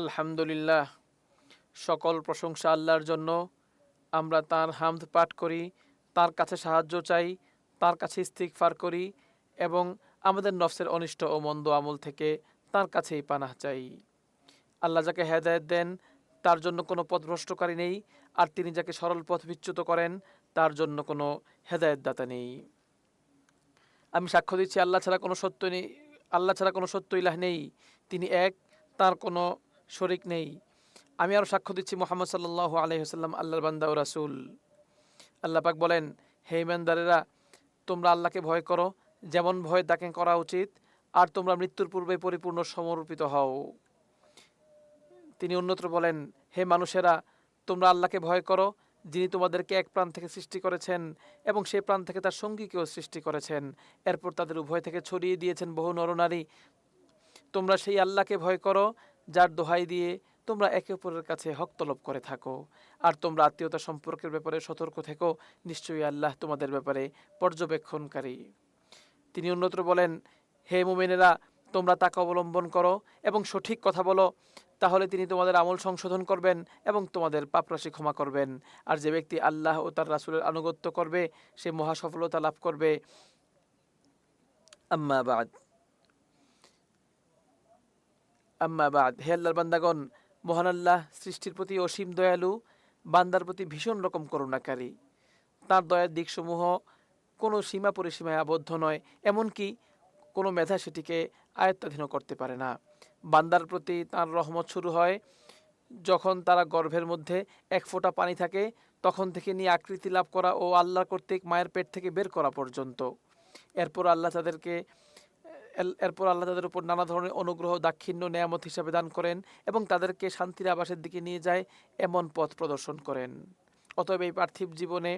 আলহামদুলিল্লাহ, সকল প্রশংসা আল্লাহর জন্য। আমরা তার হামদ পাঠ করি, তার কাছে সাহায্য চাই, তার কাছে ইস্তিগফার করি এবং আমাদের নফসের অনিষ্ট ও মন্দ আমল থেকে তার কাছেই পানাহ চাই। আল্লাহ যাকে হেদায়েত দেন, তার জন্য কোনো পথভ্রষ্টকারী নেই, আর তিনি যাকে সরল পথ বিচ্যুত করেন, তার জন্য কোনো হেদায়েতদাতা নেই। আমি সাক্ষ্য দিচ্ছি, আল্লাহ ছাড়া কোনো সত্য নেই, আল্লাহ ছাড়া কোনো সত্য ইলাহ নেই। তিনি এক, তার কোনো শরিক নেই। আমি আরও সাক্ষ্য দিচ্ছি, মোহাম্মদ সাল্লাহ আলহিহাল্লাম আল্লাহর বান্দা ও রাসুল। পাক বলেন, হে ইমানদারেরা, তোমরা আল্লাহকে ভয় করো, যেমন ভয় তাকে করা উচিত, আর তোমরা মৃত্যুর পূর্বে পরিপূর্ণ সমর্পিত হও। তিনি অন্যত্র বলেন, হে মানুষেরা, তোমরা আল্লাহকে ভয় করো, যিনি তোমাদেরকে এক প্রাণ থেকে সৃষ্টি করেছেন, এবং সেই প্রাণ থেকে তার সঙ্গীকেও সৃষ্টি করেছেন। এরপর তাদের উভয় থেকে ছড়িয়ে দিয়েছেন বহু নরনারী তোমরা সেই আল্লাহকে ভয় করো যার দোহাই দিয়ে তোমরা একে অপরের কাছে হক তলব করে থাকো। আর তোমরা আত্মীয়তা সম্পর্কের ব্যাপারে সতর্ক থেকো। নিশ্চয়ই আল্লাহ তোমাদের ব্যাপারে পর্যবেক্ষণকারী। তিনি অন্যত্র বলেন, হে মুমিনেরা, তোমরা তাকে অবলম্বন করো এবং সঠিক কথা বলো। তাহলে তিনি তোমাদের আমল সংশোধন করবেন এবং তোমাদের পাপরাশি ক্ষমা করবেন। আর যে ব্যক্তি আল্লাহ ও তার রাসুলের আনুগত্য করবে, সে মহা সফলতা লাভ করবে। আম্মা বাদ। আম্মা বাদ। হে আল্লাহর বান্দাগণ, মহান আল্লাহ সৃষ্টির প্রতি অসীম দয়ালু, বান্দার প্রতি ভীষণ রকম করুণাকারী। তার দয়ার দিকসমূহ কোনো সীমা পরিসীমায় আবদ্ধ নয়, এমনকি কোনো মেধা সেটিকে আয়ত্তাধীন করতে পারে না। বান্দার প্রতি তার রহমত শুরু হয় যখন তারা গর্ভের মধ্যে এক ফোঁটা পানি থাকে, তখন থেকে নিয়ে আকৃতি লাভ করা ও আল্লাহ কর্তৃক মায়ের পেট থেকে বের করা পর্যন্ত। এরপর আল্লাহ তাদেরকে এরপর আল্লাহ তাদের উপর নানা ধরনের অনুগ্রহ, দাক্ষিণ্য, নেয়ামত হিসাবে দান করেন এবং তাদেরকে শান্তির আবাসের দিকে নিয়ে যায়, এমন পথ প্রদর্শন করেন। অতএব এই পার্থিব জীবনে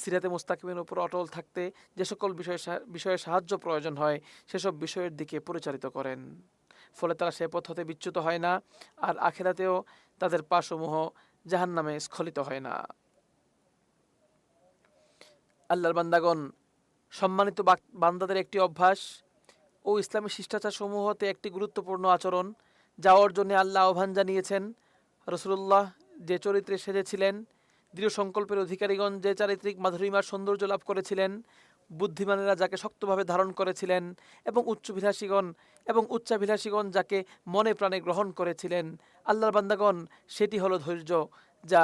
সিরাতে মুস্তাকিমের উপর অটল থাকতে যে সকল বিষয়ে বিষয়ে সাহায্য প্রয়োজন হয়, সেসব বিষয়ের দিকে পরিচালিত করেন। ফলে তারা সে পথ হতে বিচ্যুত হয় না, আর আখেরাতেও তাদের পাসমূহ জাহান নামে স্খলিত হয় না। আল্লাহর বান্দাগণ, সম্মানিত বান্দাদের একটি অভ্যাস ও ইসলামী শিষ্টাচার সমূহতে একটি গুরুত্বপূর্ণ আচরণ, যা অর্জনে আল্লাহ আহ্বান জানিয়েছেন। রসুল্লাহ যে চরিত্রে সেজেছিলেন, দৃঢ় সংকল্পের অধিকারীগণ যে চারিত্রিক মাধুরীমার সৌন্দর্য লাভ করেছিলেন, বুদ্ধিমানেরা যাকে শক্তভাবে ধারণ করেছিলেন এবং উচ্চভিলাষীগণ এবং উচ্চাভিলাষীগণ যাকে মনে প্রাণে গ্রহণ করেছিলেন। আল্লাহর বান্দাগণ, সেটি হলো ধৈর্য, যা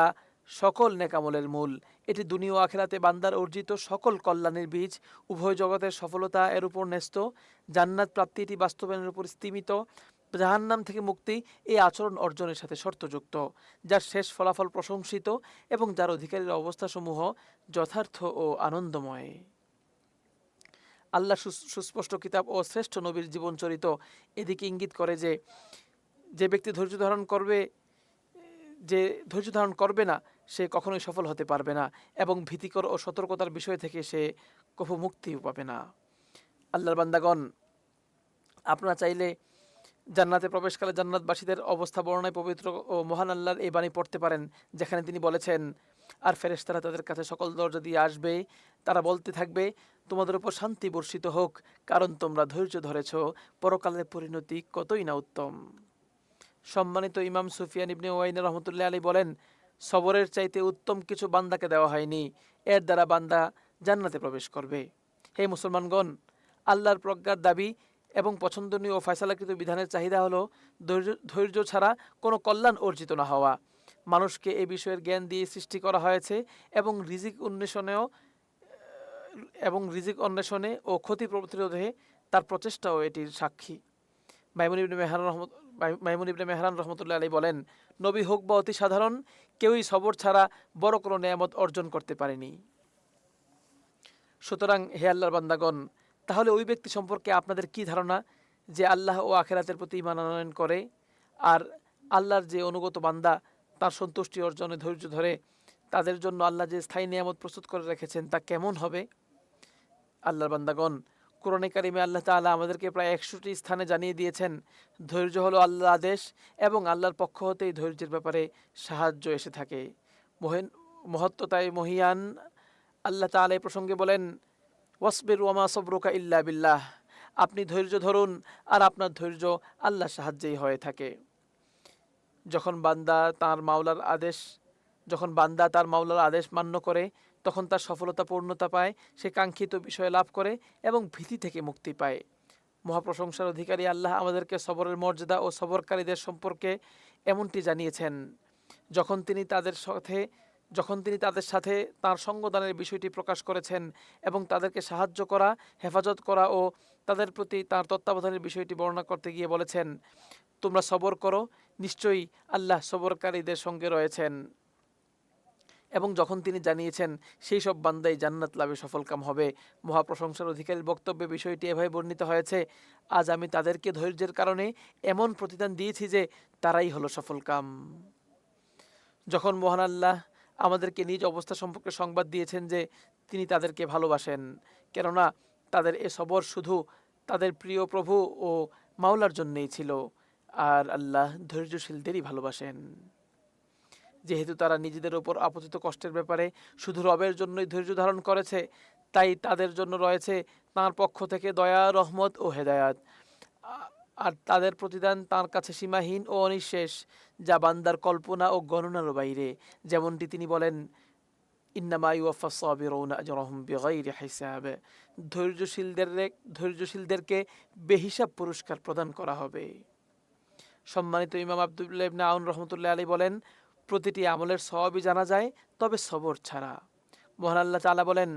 সকল নেকামলের মূল। এটি দুনিয়া আখেরাতে বান্দার অর্জিত সকল কল্যাণের বীজ। উভয় জগতের সফলতা এর উপর ন্যস্ত। জান্নাত প্রাপ্তি এটি বাস্তবায়নের উপর স্তীমিত। জাহান্নাম থেকে মুক্তি এই আচরণ অর্জনের সাথে শর্তযুক্ত, যার শেষ ফলাফল প্রশংসিত এবং যার অধিকারীর অবস্থাসমূহ যথার্থ ও আনন্দময়। আল্লাহ সুস- সুস্পষ্ট কিতাব ও শ্রেষ্ঠ নবীর জীবনচরিত এদিকে ইঙ্গিত করে যে যে ব্যক্তি ধৈর্য ধারণ করবে, যে ধৈর্য ধারণ করবে না সে কখনোই সফল হতে পারবে না এবং ভীতিকর ও সতর্কতার বিষয় থেকে সে কফু মুক্তিও পাবে না। আল্লাহর বান্দাগণ, আপনারা চাইলে জান্নাতে প্রবেশকালে জান্নাতবাসীদের অবস্থা বর্ণনায় পবিত্র ও মহান আল্লাহর এই বাণী পড়তে পারেন, যেখানে তিনি বলেছেন, আর ফেরেশতারা তাদের কাছে সকল দরজা দিয়ে আসবে, তারা বলতে থাকবে, তোমাদের উপর শান্তি বর্ষিত হোক, কারণ তোমরা ধৈর্য ধরেছ, পরকালের পরিণতি কতই না উত্তম। সম্মানিত ইমাম সুফিয়ান ইবনে ওয়াইন রহমতুল্লাহ আলী বলেন সবরের চাইতে উত্তম কিছু বান্দাকে দেওয়া হয়নি। এর দ্বারা বান্দা জান্নাতে প্রবেশ করবে। হে মুসলমানগণ, আল্লাহর প্রজ্ঞার দাবি এবং পছন্দনীয় ও ফয়সালাকৃত বিধানের চাহিদা হলো ধৈর্য ধৈর্য ছাড়া কোনো কল্যাণ অর্জিত না হওয়া। মানুষকে এ বিষয়ের জ্ঞান দিয়ে সৃষ্টি করা হয়েছে এবং রিজিক উন্বেষণেও এবং রিজিক অন্বেষণে ও ক্ষতি প্রতিরোধে তার প্রচেষ্টাও এটির সাক্ষী। মাইমুন ইবনে মেহরান রহমত মাই- মাইমুন ইবনে মেহরান রহমতুল্লাহ আলী বলেন, নবী হোক বা অতি সাধারণ কেউই সবর ছাড়া বড় কোনো নেয়ামত অর্জন করতে পারেনি। সুতরাং হে আল্লাহর বান্দাগণ, তাহলে ওই ব্যক্তি সম্পর্কে আপনাদের কি ধারণা যে আল্লাহ ও আখেরাতের প্রতি ইমান আনয়ন করে? আর আল্লাহর যে অনুগত বান্দা, তার সন্তুষ্টি অর্জনে ধৈর্য ধরে তাদের জন্য আল্লাহ যে স্থায়ী নিয়ামত প্রস্তুত করে রেখেছেন, তা কেমন হবে? আল্লাহর বান্দাগণ কোরআনে কারিমে আল্লাহ তাআলা আমাদেরকে প্রায় একশোটি স্থানে জানিয়ে দিয়েছেন, ধৈর্য হলো আল্লাহ আদেশ এবং আল্লাহর পক্ষ হতেই ধৈর্যের ব্যাপারে সাহায্য এসে থাকে। মহেন মহত্বতায় মহিয়ান, আল্লাহ তাআলা এই প্রসঙ্গে বলেন, ওয়াসবির ওয়ামা সবরুকা ইল্লা বিল্লাহ। আপনি ধৈর্য ধরুন আর আপনার ধৈর্য আল্লাহ সাহায্যেই হয়ে থাকে। যখন বান্দা তার মাওলার আদেশ, যখন বান্দা তার মাওলার আদেশ মান্য করে তখন তার সফলতা পূর্ণতা পায়, সে কাঙ্ক্ষিত বিষয় লাভ করে এবং ভীতি থেকে মুক্তি পায়। মহাপ্রশংসার অধিকারী আল্লাহ আমাদেরকে সবরের মর্যাদা ও সবরকারীদের সম্পর্কে এমনটি জানিয়েছেন। যখন তিনি তাদের সাথে, যখন তিনি তাদের সাথে তার সঙ্গদানের বিষয়টি প্রকাশ করেছেন এবং তাদেরকে সাহায্য করা, হেফাজত করা ও তাদের প্রতি তার তত্ত্বাবধানের বিষয়টি বর্ণনা করতে গিয়ে বলেছেন, তোমরা সবর করো, নিশ্চয়ই আল্লাহ সবরকারীদের সঙ্গে রয়েছেন। এবং যখন তিনি জানিয়েছেন, সেই সব বান্দাই জান্নাত লাভে সফলকাম হবে। মহাপ্রশংসার অধিকারীর বক্তব্যে বিষয়টি এভাবে বর্ণিত হয়েছে, আজ আমি তাদেরকে ধৈর্যের কারণে এমন প্রতিদান দিয়েছি যে তারাই হলো সফলকাম যখন মহান আল্লাহ আমাদেরকে নিজ অবস্থা সম্পর্কে সংবাদ দিয়েছেন যে তিনি তাদেরকে ভালোবাসেন, কেননা তাদের এ সবর শুধু তাদের প্রিয় প্রভু ও মাওলার জন্যেই ছিল, আর আল্লাহ ধৈর্যশীলদেরই ভালোবাসেন। যেহেতু তারা নিজেদের ওপর আপতিত কষ্টের ব্যাপারে শুধু রবের জন্যই ধৈর্য ধারণ করেছে, তাই তাদের জন্য রয়েছে তার পক্ষ থেকে দয়া, রহমত ও হেদায়াত। আর তাদের প্রতিদান তার কাছে সীমাহীন ও অনিঃশেষ, যা বান্দার কল্পনা ও গণনারও বাইরে। যেমনটি তিনি বলেন হিসাব। ধৈর্যশীলদের ধৈর্যশীলদেরকে বেহিসাব পুরস্কার প্রদান করা হবে। সম্মানিত ইমাম আবদুল্লাহ আউন রহমতুল্লাহ আলী বলেন প্রতিটি আমলের সবই জানা যায়, তবে সবর ছাড়া। মহান আল্লাহ তাআলা বলেন,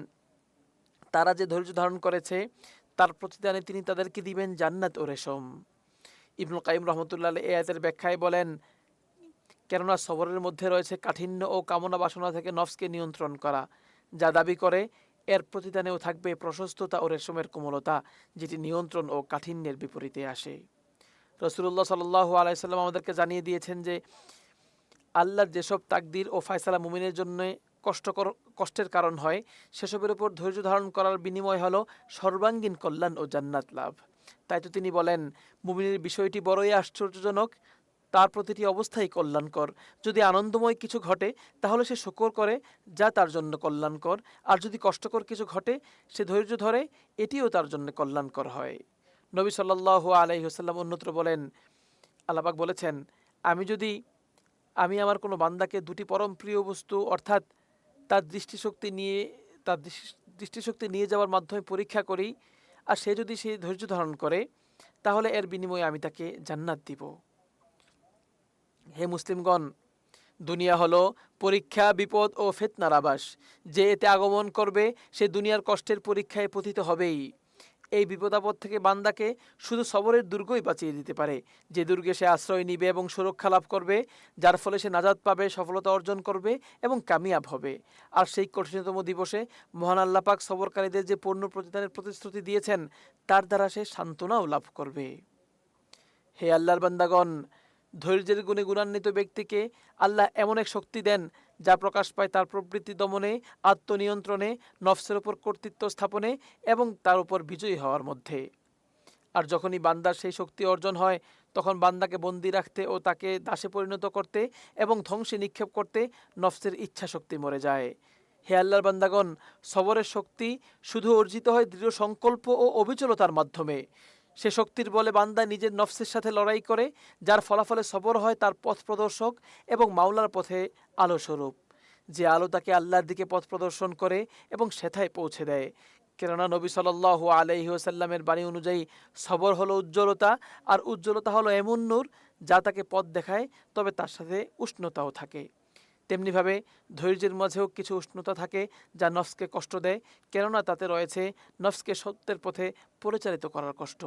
তারা যে ধৈর্য ধারণ করেছে, তার প্রতিদানে তিনি তাদেরকে দিবেন জান্নাত ও রেশম। ইবনুল কাইম রহমতুল্লাহ এ আয়াতের ব্যাখ্যায় বলেন, কেননা সবরের মধ্যে রয়েছে কাঠিন্য ও কামনা বাসনা থেকে নফসকে নিয়ন্ত্রণ করা। যা দাবি করে, এর প্রতিদানেও থাকবে প্রশস্ততা ও রেশমের কোমলতা, যেটি নিয়ন্ত্রণ ও কাঠিন্যের বিপরীতে আসে। রসুল্লাহ সাল্লাহ আলাইসাল্লাম আমাদেরকে জানিয়ে দিয়েছেন যে আল্লাহর যেসব তাকদির ও ফায়সালা মুমিনের জন্য কষ্টকর, কষ্টের কারণ হয়, সেসবের উপর ধৈর্য ধারণ করার বিনিময় হলো সর্বাঙ্গীন কল্যাণ ও জান্নাত লাভ। তাই তো তিনি বলেন, মুমিনের বিষয়টি বড়ই আশ্চর্যজনক, তার প্রতিটি অবস্থাই কল্যাণকর। যদি আনন্দময় কিছু ঘটে, তাহলে সে শকর করে, যা তার জন্য কল্যাণকর। আর যদি কষ্টকর কিছু ঘটে, সে ধৈর্য ধরে, এটিও তার জন্য কল্যাণকর হয়। নবী সাল্লাহ আলাইসাল্লাম অন্যত্র বলেন, আল্লাপাক বলেছেন, আমি যদি আমি আমার কোনো বান্দাকে দুটি পরম প্রিয় বস্তু, অর্থাৎ তার দৃষ্টিশক্তি নিয়ে, তার দৃষ্টি- দৃষ্টিশক্তি নিয়ে যাওয়ার মাধ্যমে পরীক্ষা করি, আর সে যদি সে ধৈর্য ধারণ করে, তাহলে এর বিনিময়ে আমি তাকে জান্নাত দিব। হে মুসলিমগণ, দুনিয়া হলো পরীক্ষা, বিপদ ও ফেতনার আবাস। যে এতে আগমন করবে, সে দুনিয়ার কষ্টের পরীক্ষায় পতিত হবেই। এই বিপদাপদ থেকে বান্দাকে শুধু সবরের দুর্গই বাঁচিয়ে দিতে পারে। যে দুর্গে সে আশ্রয় নিবে এবং সুরক্ষা লাভ করবে, যার ফলে সে নাজাদ পাবে, সফলতা অর্জন করবে এবং কামিয়াব হবে। আর সেই কঠিনতম দিবসে মহান আল্লাপাক সবরকারীদের যে পূর্ণ প্রতিদানের প্রতিশ্রুতি দিয়েছেন, তার দ্বারা সে সান্ত্বনাও লাভ করবে। হে আল্লাহর বান্দাগণ, ধৈর্যের গুণে গুণান্বিত ব্যক্তিকে আল্লাহ এমন এক শক্তি দেন যা প্রকাশ পায় তার প্রবৃত্তি দমনে, আত্মনিয়ন্ত্রণে, নফসের ওপর কর্তৃত্ব স্থাপনে এবং তার উপর বিজয়ী হওয়ার মধ্যে। আর যখনই বান্দার সেই শক্তি অর্জন হয়, তখন বান্দাকে বন্দি রাখতে ও তাকে দাসে পরিণত করতে এবং ধ্বংসে নিক্ষেপ করতে নফসের ইচ্ছা শক্তি মরে যায়। হে আল্লাহর বান্দাগণ, সবরের শক্তি শুধু অর্জিত হয় দৃঢ় সংকল্প ও অবিচলতার মাধ্যমে। সে শক্তির বলে বান্দা নিজের নফসের সাথে লড়াই করে, যার ফলাফলে সবর হয় তার পথ প্রদর্শক এবং মাওলার পথে আলো স্বরূপ যে আলো তাকে আল্লাহর দিকে পথ প্রদর্শন করে এবং সেথায় পৌঁছে দেয়। কেননা নবী সাল্লাহ আলহি ওসাল্লামের বাণী অনুযায়ী সবর হলো উজ্জ্বলতা, আর উজ্জ্বলতা হলো এমন নূর যা তাকে পথ দেখায়, তবে তার সাথে উষ্ণতাও থাকে। তেমনিভাবে ধৈর্যের মাঝেও কিছু উষ্ণতা থাকে যা নফসকে কষ্ট দেয়, কেননা তাতে রয়েছে নফসকে সত্যের পথে পরিচালিত করার কষ্ট।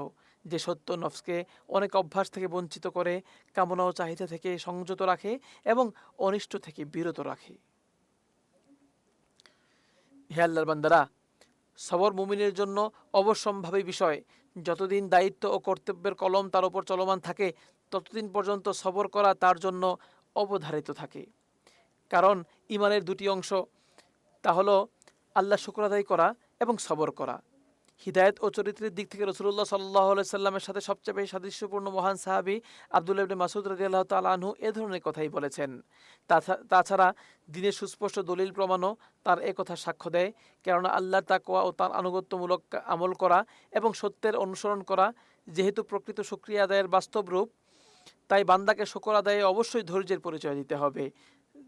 যে সত্য নফসকে অনেক অভ্যাস থেকে বঞ্চিত করে, কামনা ও চাহিদা থেকে সংযত রাখে এবং অনিষ্ট থেকে বিরত রাখে। হে আল্লাহর বান্দারা, সবর মুমিনের জন্য অবশ্যম্ভাবী বিষয়। যতদিন দায়িত্ব ও কর্তব্যের কলম তার উপর চলমান থাকে, ততদিন পর্যন্ত সবর করা তার জন্য অবধারিত থাকে। কারণ ইমানের দুটি অংশ, তা হলো আল্লাহ শুক্র আদায় করা এবং সবর করা। হিদায়ত ও চরিত্রের দিক থেকে রসুল্লাহ সাল্লাহ সাল্লামের সাথে সবচেয়ে বেশি সাদৃশ্যপূর্ণ মহান সাহাবি আবদুল্লাহ ইবনে মাসুদ রাজি আল্লাহ তালু এ ধরনের কথাই বলেছেন। তাছা- তাছাড়া দিনের সুস্পষ্ট দলিল প্রমাণও তার এ কথা সাক্ষ্য দেয়, কেননা আল্লাহর তাকোয়া ও তার আনুগত্যমূলক আমল করা এবং সত্যের অনুসরণ করা যেহেতু প্রকৃত সুক্রিয়া আদায়ের বাস্তব রূপ, তাই বান্দাকে শকর আদায়ে অবশ্যই ধৈর্যের পরিচয় দিতে হবে।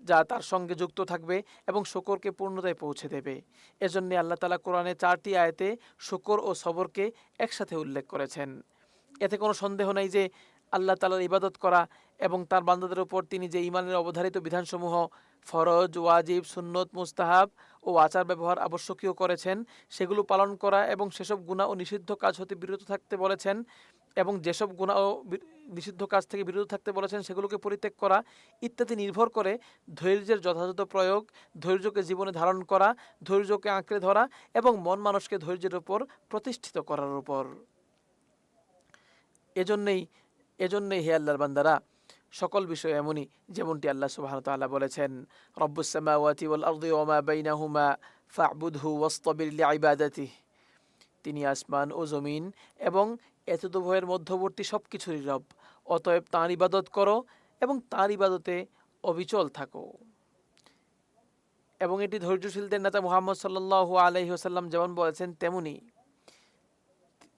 যা তার সঙ্গে যুক্ত থাকবে এবং শকরকে পূর্ণতায় পৌঁছে দেবে। এজন্য আল্লাহ তালা কোরআনে চারটি আয়তে শকর ও সবরকে একসাথে উল্লেখ করেছেন। এতে কোনো সন্দেহ নাই যে আল্লাহ তালার ইবাদত করা এবং তার বান্দাদের উপর তিনি যে ইমানের অবধারিত বিধানসমূহ ফরজ, ওয়াজিব, সুন্নত, মুস্তাহাব ও আচার ব্যবহার আবশ্যকীয় করেছেন, সেগুলো পালন করা এবং সেসব গুণা ও নিষিদ্ধ কাজ হতে বিরত থাকতে বলেছেন এবং যেসব গুণা ও নিষিদ্ধ কাজ থেকে বিরত থাকতে বলেছেন সেগুলোকে পরিত্যাগ করা, ইত্যাদি নির্ভর করে ধৈর্যের যথাযথ প্রয়োগ, ধৈর্যকে জীবনে ধারণ করা, ধৈর্যকে আঁকড়ে ধরা এবং মন মানুষকে ধৈর্যের উপর প্রতিষ্ঠিত করার উপর। এজন্যই এজন্যই হে আল্লাহর বান্দারা, সকল বিষয় এমনই যেমনটি আল্লাহ ওয়া তাআলা বলেছেন, রব্বুস সামাওয়াতি ওয়াল আরদি ওয়া মা বাইনাহুমা ফা'বুদহু তিনি আসমান ও জমিন এবং এতদুভয়ের মধ্যবর্তী সব কিছুরই রব অতএব তাঁর ইবাদত করো এবং তাঁর ইবাদতে অবিচল থাকো। এবং এটি ধৈর্যশীলদের নেতা মোহাম্মদ সাল্লাল্লাহু আলাইহি ওয়াসাল্লাম যেমন বলেছেন, তেমনি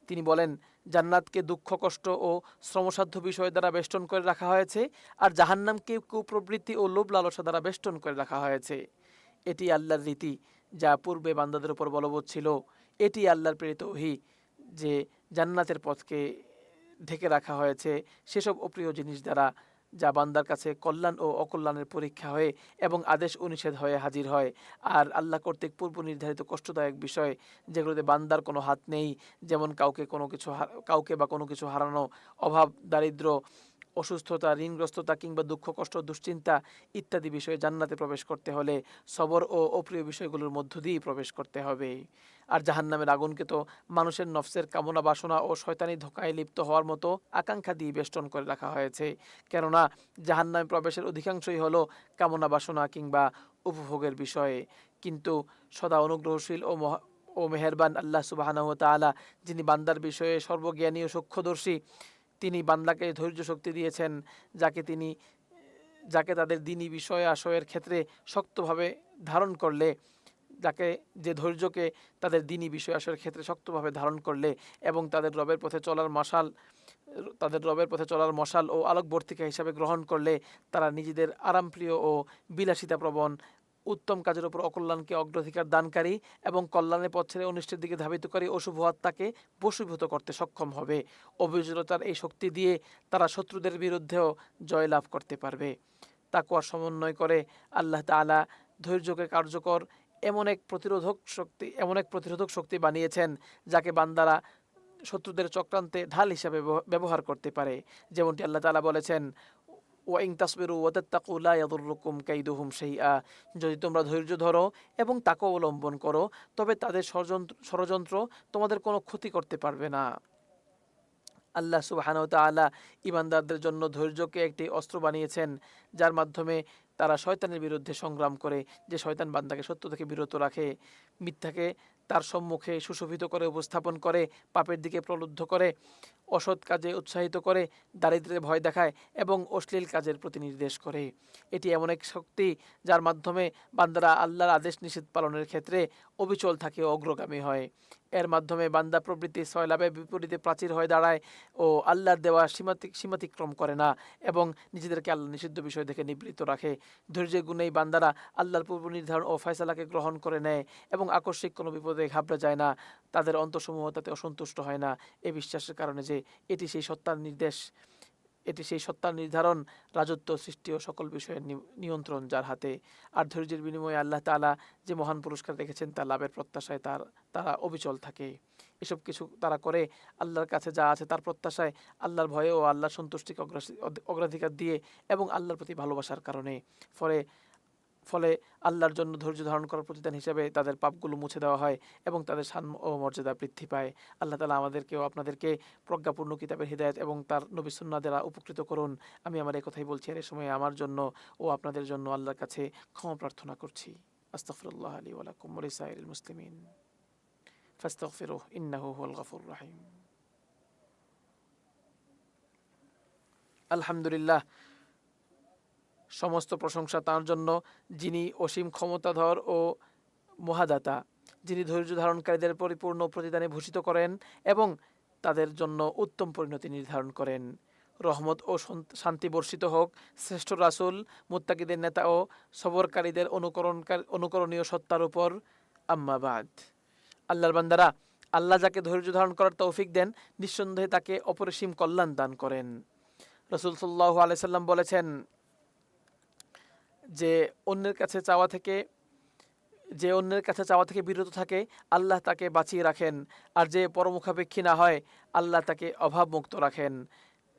তিনি বলেন, জান্নাতকে দুঃখ, কষ্ট ও শ্রমসাধ্য বিষয় দ্বারা বেষ্টন করে রাখা হয়েছে আর জাহান্নামকে কুপ্রবৃত্তি ও লোভ লালসা দ্বারা বেষ্টন করে রাখা হয়েছে। এটি আল্লাহর রীতি, যা পূর্বে বান্দাদের উপর বলবৎ ছিল। এটি আল্লাহর প্রেরিত ওহি। যে জান্নাতের পথকে ঢেকে রাখা হয়েছে, সেসব অপ্রিয় জিনিস দ্বারা যা বান্দার কাছে কল্যাণ ও অকল্যাণের পরীক্ষা হয়ে এবং আদেশ ও নিষেধ হয়ে হাজির হয়। আর আল্লাহ কর্তৃক পূর্ব নির্ধারিত কষ্টদায়ক বিষয় যেগুলোতে বান্দার কোনো হাত নেই, যেমন কাউকে কোনো কিছু কাউকে বা কোনো কিছু হারানো, অভাব, দারিদ্র অসুস্থতা, ঋণগ্রস্ততা কিংবা দুঃখ, কষ্ট, দুশ্চিন্তা ইত্যাদি বিষয়ে জান্নাতে প্রবেশ করতে হলে সবর ও অপ্রিয় বিষয়গুলোর মধ্য দিয়েই প্রবেশ করতে হবে। আর জাহান্নামের আগুনকে তো মানুষের নফসের কামনা, বাসনা ও শয়তানি ধোকায় লিপ্ত হওয়ার মতো আকাঙ্ক্ষা দিয়ে বেষ্টন করে রাখা হয়েছে। কেননা জাহান্নামে প্রবেশের অধিকাংশই হলো কামনা, বাসনা কিংবা উপভোগের বিষয়ে। কিন্তু সদা অনুগ্রহশীল ও মহা, ও মেহেরবান আল্লাহ সুবাহানাহ তাআলা, যিনি বান্দার বিষয়ে সর্বজ্ঞানী ও সূক্ষ্মদর্শী তিনি বান্দাকে ধৈর্য শক্তি দিয়েছেন, যাকে তিনি, যাকে তাদের দিনী বিষয় আশয়ের ক্ষেত্রে শক্তভাবে ধারণ করলে, যাকে যে ধৈর্যকে তাদের দিনী বিষয় আশয়ের ক্ষেত্রে শক্তভাবে ধারণ করলে এবং তাদের রবের পথে চলার মশাল, তাদের রবের পথে চলার মশাল ও আলোকবর্তিকা হিসাবে গ্রহণ করলে তারা নিজেদের আরামপ্রিয় ও বিলাসিতা প্রবণ উত্তম কাজের উপর অকল্যাণকে অগ্রাধিকার দানকারী এবং কল্যাণের পথ ছেড়ে অনিষ্টের দিকে ধাবিতকারী অশুভ আত্মাকে বশীভূত করতে সক্ষম হবে। অভিযোগতার এই শক্তি দিয়ে তারা শত্রুদের বিরুদ্ধেও জয়লাভ করতে পারবে। তাকুয়ার সমন্বয় করে আল্লাহ তাআলা ধৈর্যকে কার্যকর এমন এক প্রতিরোধক শক্তি, এমন এক প্রতিরোধক শক্তি বানিয়েছেন যাকে বান্দারা শত্রুদের চক্রান্তে ঢাল হিসাবে ব্যবহার করতে পারে। যেমনটি আল্লাহ তালা বলেছেন ওয়াইং তাসবিরু ওয়াতাত্তাকু লা ইয়াদুররুকুম কাইদুহুম শাইআ। যদি তোমরা ধৈর্য ধরো এবং তাকে অবলম্বন করো, তবে তাদের ষড়যন্ত্র ষড়যন্ত্র তোমাদের কোনো ক্ষতি করতে পারবে না। আল্লাহ সুবাহানু তাআলা ইমানদারদের জন্য ধৈর্যকে একটি অস্ত্র বানিয়েছেন, যার মাধ্যমে তারা শয়তানের বিরুদ্ধে সংগ্রাম করে, যে শয়তান বান্দাকে সত্য থেকে বিরত রাখে, মিথ্যাকে তার সম্মুখে সুশোভিত করে, উপস্থাপন করে, পাপের দিকে প্রলুব্ধ করে। অসৎ কাজে উৎসাহিত করে, দারিদ্র্যে ভয় দেখায় এবং অশ্লীল কাজের প্রতি নির্দেশ করে। এটি এমন এক শক্তি যার মাধ্যমে বান্দারা আল্লাহর আদেশ নিষেধ পালনের ক্ষেত্রে অবিচল থাকে অগ্রগামী হয়। এর মাধ্যমে বান্দা প্রবৃত্তি সয়লাভের বিপরীতে প্রাচীর হয়ে দাঁড়ায় ও আল্লাহর দেওয়া সীমাতি, সীমাতিক্রম করে না এবং নিজেদেরকে আল্লাহ নিষিদ্ধ বিষয় থেকে নিবৃত্ত রাখে। ধৈর্যের গুণেই বান্দারা আল্লাহর পূর্ব নির্ধারণ ও ফয়সালাকে গ্রহণ করে নেয় এবং আকস্মিক কোনো বিপদে ঘাবড়ে যায় না। তাদের অন্তঃসমূহ তাতে অসন্তুষ্ট হয় না। এ বিশ্বাসের কারণে যে এটি সেই সত্তার নির্দেশ, এটি সেই সত্তার নির্ধারণ, রাজত্ব, সৃষ্টি ও সকল বিষয়ের নিয়ন্ত্রণ যার হাতে। আর ধৈর্যের বিনিময়ে আল্লাহ তাআলা যে মহান পুরস্কার রেখেছেন তা লাভের প্রত্যাশায় তার, তারা অবিচল থাকে। এসব কিছু তারা করে আল্লাহর কাছে যা আছে তার প্রত্যাশায় আল্লাহর ভয়ে ও আল্লাহর সন্তুষ্টিকে অগ্রাধিকার দিয়ে এবং আল্লাহর প্রতি ভালোবাসার কারণে। ফলে ফলে আল্লাহর জন্য ধৈর্য ধারণ করার প্রতিদান হিসেবে তাদের পাপগুলো মুছে দেওয়া হয় এবং তাদের সান ও মর্যাদা বৃদ্ধি পায়। আল্লাহ তালা আমাদেরকেও আপনাদেরকে প্রজ্ঞাপূর্ণ কিতাবের হৃদায়ত এবং তার নবী সুন্নাহ দ্বারা উপকৃত করুন। আমি আমার এই কথাই বলছি, আর এ সময় আমার জন্য ও আপনাদের জন্য আল্লাহর কাছে ক্ষমা প্রার্থনা করছি। আস্তাগফিরুল্লাহ আলী ওয়ালাকুম ওয়ালিসাইরিল মুসলিমিন। ফাস্তাগফিরুহ, ইন্নাহু গফুর রাহিম। আলহামদুলিল্লাহ। সমস্ত প্রশংসা তার জন্য, যিনি অসীম ক্ষমতাধর ও মহাদাতা, যিনি ধৈর্য ধারণকারীদের পরিপূর্ণ প্রতিদানে ভূষিত করেন এবং তাদের জন্য উত্তম পরিণতি নির্ধারণ করেন। রহমত ও শান্তি বর্ষিত হোক। শ্রেষ্ঠ রাসূল, মুত্তাকিদের নেতা ও সবরকারীদের অনুকরণকার, অনুকরণীয় সত্তার উপর। আম্মাবাদ আল্লাহর বান্দারা, আল্লাহ যাকে ধৈর্য ধারণ করার তৌফিক দেন, নিঃসন্দেহে তাকে অপরিসীম কল্যাণ দান করেন। রসুল সাল্লাহ আলাইসাল্লাম বলেছেন যে অন্যের কাছে চাওয়া থেকে, যে অন্যের কাছে চাওয়া থেকে বিরত থাকে, আল্লাহ তাকে বাঁচিয়ে রাখেন। আর যে পরমুখাপেক্ষী না হয়, আল্লাহ তাকে অভাবমুক্ত রাখেন।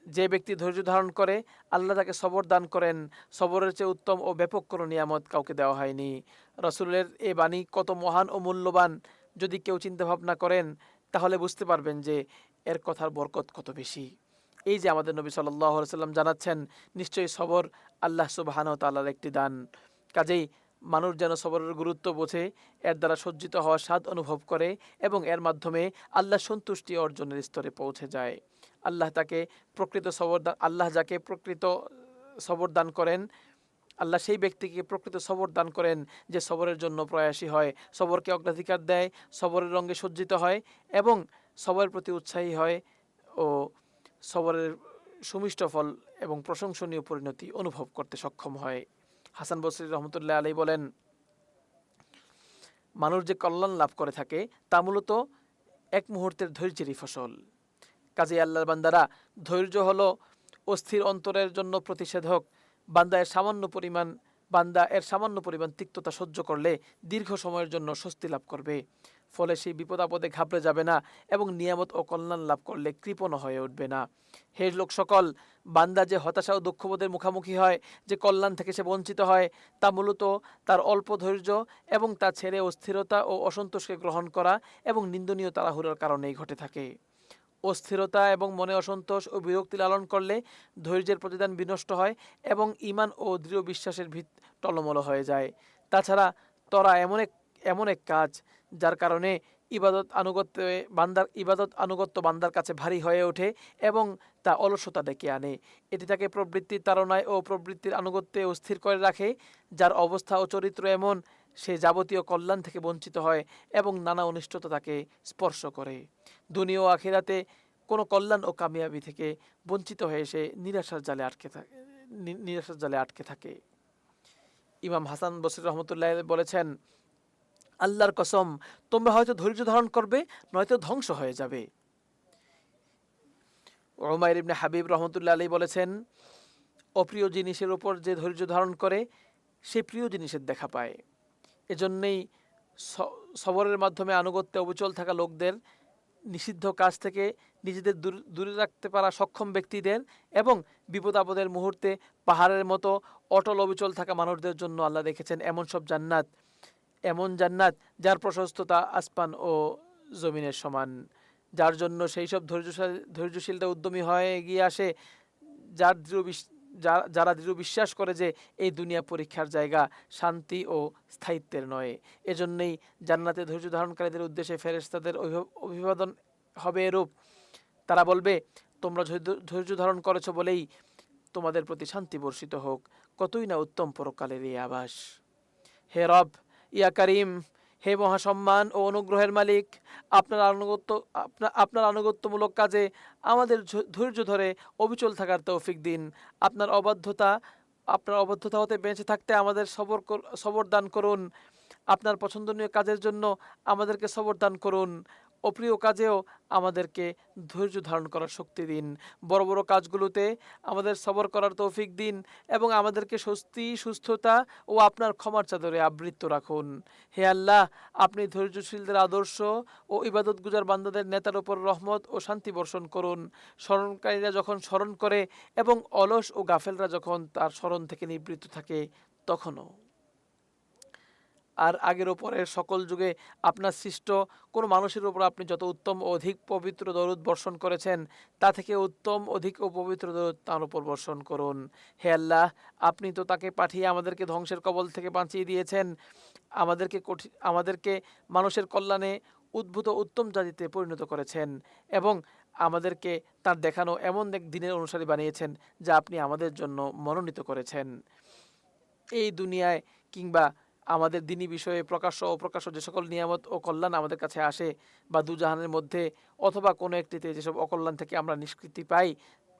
যে ব্যক্তি ধৈর্য ধারণ করে, আল্লাহ তাকে সবর দান করেন। সবরের চেয়ে উত্তম ও ব্যাপক কোনো নিয়ামত কাউকে দেওয়া হয়নি। রসুলের এ বাণী কত মহান ও মূল্যবান। যদি কেউ চিন্তাভাবনা করেন, তাহলে বুঝতে পারবেন যে এর কথার বরকত কত বেশি। এই যে আমাদের নবী সাল্লাম জানাচ্ছেন, নিশ্চয়ই সবর আল্লাহ সুবাহান তাল্লার একটি দান। কাজেই মানুষ যেন সবরের গুরুত্ব বোঝে, এর দ্বারা সজ্জিত হওয়ার স্বাদ অনুভব করে এবং এর মাধ্যমে আল্লাহ সন্তুষ্টি অর্জনের স্তরে পৌঁছে যায়। আল্লাহ তাকে প্রকৃত সবর আল্লাহ যাকে প্রকৃত সবর দান করেন, আল্লাহ সেই ব্যক্তিকে প্রকৃত সবর দান করেন যে সবরের জন্য প্রয়াসী হয়, সবরকে অগ্রাধিকার দেয়, সবরের রঙে সজ্জিত হয় এবং সবরের প্রতি উৎসাহী হয় ও সবরের সুমিষ্ট ফল এবং প্রশংসনীয় পরিণতি অনুভব করতে সক্ষম হয়। হাসান বসরি রহমতুল্লাহ আলী বলেন, মানুষ যে কল্যাণ লাভ করে থাকে, তা মূলত এক মুহূর্তের ধৈর্যেরই ফসল। কাজে আল্লাহর বান্দারা, ধৈর্য হল অস্থির অন্তরের জন্য প্রতিষেধক। বান্দা এর সামান্য পরিমাণ, বান্দা এর সামান্য পরিমাণ তিক্ততা সহ্য করলে দীর্ঘ সময়ের জন্য স্বস্তি লাভ করবে। ফলে সেই বিপদ আপদে ঘাবড়ে যাবে না এবং নিয়ামত ও কল্যাণ লাভ করলে কৃপণ হয়ে উঠবে না। হে লোক সকল, বান্দা যে হতাশা ও দুঃখবোধের মুখোমুখি হয়, যে কল্যাণ থেকে সে বঞ্চিত হয়, তা মূলত তার অল্প ধৈর্য এবং তা ছেড়ে অস্থিরতা ও অসন্তোষকে গ্রহণ করা এবং নিন্দনীয় তাড়াহুড়োর কারণেই ঘটে থাকে। অস্থিরতা এবং মনে অসন্তোষ ও বিরক্তি লালন করলে ধৈর্যের প্রতিদান বিনষ্ট হয় এবং ইমান ও দৃঢ় বিশ্বাসের ভিত টলমল হয়ে যায়। তাছাড়া তরা এমন এক এমন এক কাজ, যার কারণে ইবাদত আনুগত্যে, বান্দার, ইবাদত আনুগত্য বান্দার কাছে ভারী হয়ে ওঠে এবং তা অলসতা ডেকে আনে। এটি তাকে প্রবৃত্তির তাড়নায় ও প্রবৃত্তির আনুগত্যে অস্থির করে রাখে, যার অবস্থা ও চরিত্র এমন, সে যাবতীয় কল্যাণ থেকে বঞ্চিত হয় এবং নানা অনিষ্টতা তাকে স্পর্শ করে। দুনিয়া ও আখিরাতে কোনো কল্যাণ ও কামিয়াবি থেকে বঞ্চিত হয়ে সে নিরাশার জালে আটকে থাকে নিরাশার জালে আটকে থাকে। ইমাম হাসান বসির রহমতুল্লাহ বলেছেন আল্লাহর কসম, তোমরা হয়তো ধৈর্য ধারণ করবে, নয়তো ধ্বংস হয়ে যাবে। ওমায়ের ইবনে হাবিব রহমতুল্লাহ আলী বলেছেন, অপ্রিয় জিনিসের ওপর যে ধৈর্য ধারণ করে, সে প্রিয় জিনিসের দেখা পায়। এজন্যই সবরের মাধ্যমে আনুগত্যে অবিচল থাকা লোকদের নিষিদ্ধ কাজ থেকে নিজেদের দূর- রাখতে পারা সক্ষম ব্যক্তিদের এবং বিপদ আপদের মুহূর্তে পাহাড়ের মতো অটল অবিচল থাকা মানুষদের জন্য আল্লাহ রেখেছেন এমন সব জান্নাত এমন জান্নাত যার প্রশস্ততা আসমান ও জমিনের সমান, যার জন্য সেই সব ধৈর্যশীল ধৈর্যশীলতা উদ্যমী হয়ে এগিয়ে আসে, যার দৃঢ় যারা দৃঢ় বিশ্বাস করে যে এই দুনিয়া পরীক্ষার জায়গা শান্তি ও স্থায়িত্বের নয়। এজন্যই জান্নাতে ধৈর্য ধারণকারীদের উদ্দেশ্যে ফেরেশতাদের অভি- অভিবাদন হবে এরূপ। তারা বলবে, তোমরা ধৈর্য- ধারণ করেছ বলেই তোমাদের প্রতি শান্তি বর্ষিত হোক। কতই না উত্তম পরকালের এই আবাস হে রব ইয়া করিম, হে মহাসম্মান ও অনুগ্রহের মালিক, আপনার আনুগত্য আপনার আপনার আনুগত্যমূলক কাজে আমাদের ধৈর্য ধরে অবিচল থাকার তৌফিক দিন। আপনার অবাধ্যতা আপনার অবাধ্যতা হতে বেঁচে থাকতে আমাদের সবর সবর দান করুন। আপনার পছন্দনীয় কাজের জন্য আমাদেরকে সবর দান করুন। অপ্রিয় কাজেও আমাদেরকে ধৈর্য ধারণ করার শক্তি দিন। বড় বড় কাজগুলোতে আমাদের সবর করার তৌফিক দিন এবং আমাদেরকে স্বস্তি, সুস্থতা ও আপনার ক্ষমার চাদরে আবৃত্ত রাখুন। হে আল্লাহ, আপনি ধৈর্যশীলদের আদর্শ ও ইবাদত গুজার বান্দাদের নেতার ওপর রহমত ও শান্তি বর্ষণ করুন। স্মরণকারীরা যখন স্মরণ করে এবং অলস ও গাফেলরা যখন তার স্মরণ থেকে নিবৃত্ত থাকে, তখনও। আর আগের ওপরের সকল যুগে আপনার সৃষ্ট কোনো মানুষের উপর আপনি যত উত্তম অধিক পবিত্র দরুদ বর্ষণ করেছেন, তা থেকে উত্তম, অধিক ও পবিত্র দরুদ তার উপর বর্ষণ করুন। হে আল্লাহ, আপনি তো তাকে পাঠিয়ে আমাদেরকে ধ্বংসের কবল থেকে বাঁচিয়ে দিয়েছেন। আমাদেরকে কঠিন আমাদেরকে মানুষের কল্যাণে উদ্ভূত উত্তম জাতিতে পরিণত করেছেন এবং আমাদেরকে তার দেখানো এমন এক দিনের অনুসারী বানিয়েছেন যা আপনি আমাদের জন্য মনোনীত করেছেন। এই দুনিয়ায় কিংবা আমাদের দিনী বিষয়ে প্রকাশ্য ও প্রকাশ্য যে সকল নিয়ামত ও কল্যাণ আমাদের কাছে আসে বা দুজাহানের মধ্যে অথবা কোনো একটিতে যেসব অকল্যাণ থেকে আমরা নিষ্কৃতি পাই,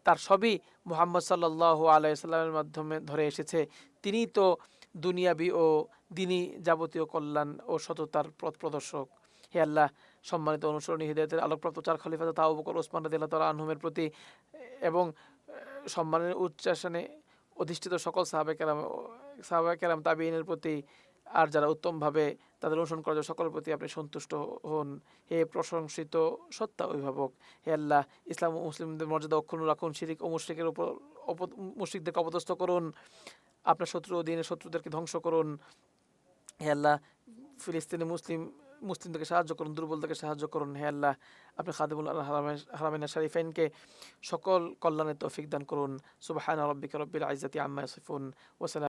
তার সবই মুহাম্মদ সাল্লাহ আলাইসাল্লামের মাধ্যমে ধরে এসেছে। তিনিই তো দুনিয়াবি ও দিনী যাবতীয় কল্যাণ ও সততার পথ প্রদর্শক। হে আল্লাহ, সম্মানিত অনুসরণী হৃদয়তের আলোকপ্রাপ্ত চার খলিফা তাও বকর, ওসমান রাদিল্লাহ তালা আনহুমের প্রতি এবং সম্মানের উচ্চাসনে অধিষ্ঠিত সকল সাহাবে কেরাম সাহাবে কেরাম তাবিনের প্রতি আর যারা উত্তমভাবে তাদের অনুসরণ করা সকলের প্রতি আপনি সন্তুষ্ট হন। হে প্রশংসিত সত্তা অভিভাবক, হে আল্লাহ, ইসলাম ও মুসলিমদের মর্যাদা অক্ষুণ্ণ রাখুন, শিরিক ও মুশ্রিকের উপর মুশরিকদেরকে অপদস্থ করুন, আপনার শত্রু দিনের শত্রুদেরকে ধ্বংস করুন। হে আল্লাহ, ফিলিস্তিনি মুসলিম, মুসলিমদেরকে সাহায্য করুন, দুর্বলদেরকে সাহায্য করুন। হে আল্লাহ, আপনি খাদিমুল আল্লাহ হারামিনা শারিফাইনকে সকল কল্যাণের তৌফিক দান করুন। সুবাহান রব্বিকা রব্বিল আইজাতি আম্মা ইয়াসিফুন। ওসালাম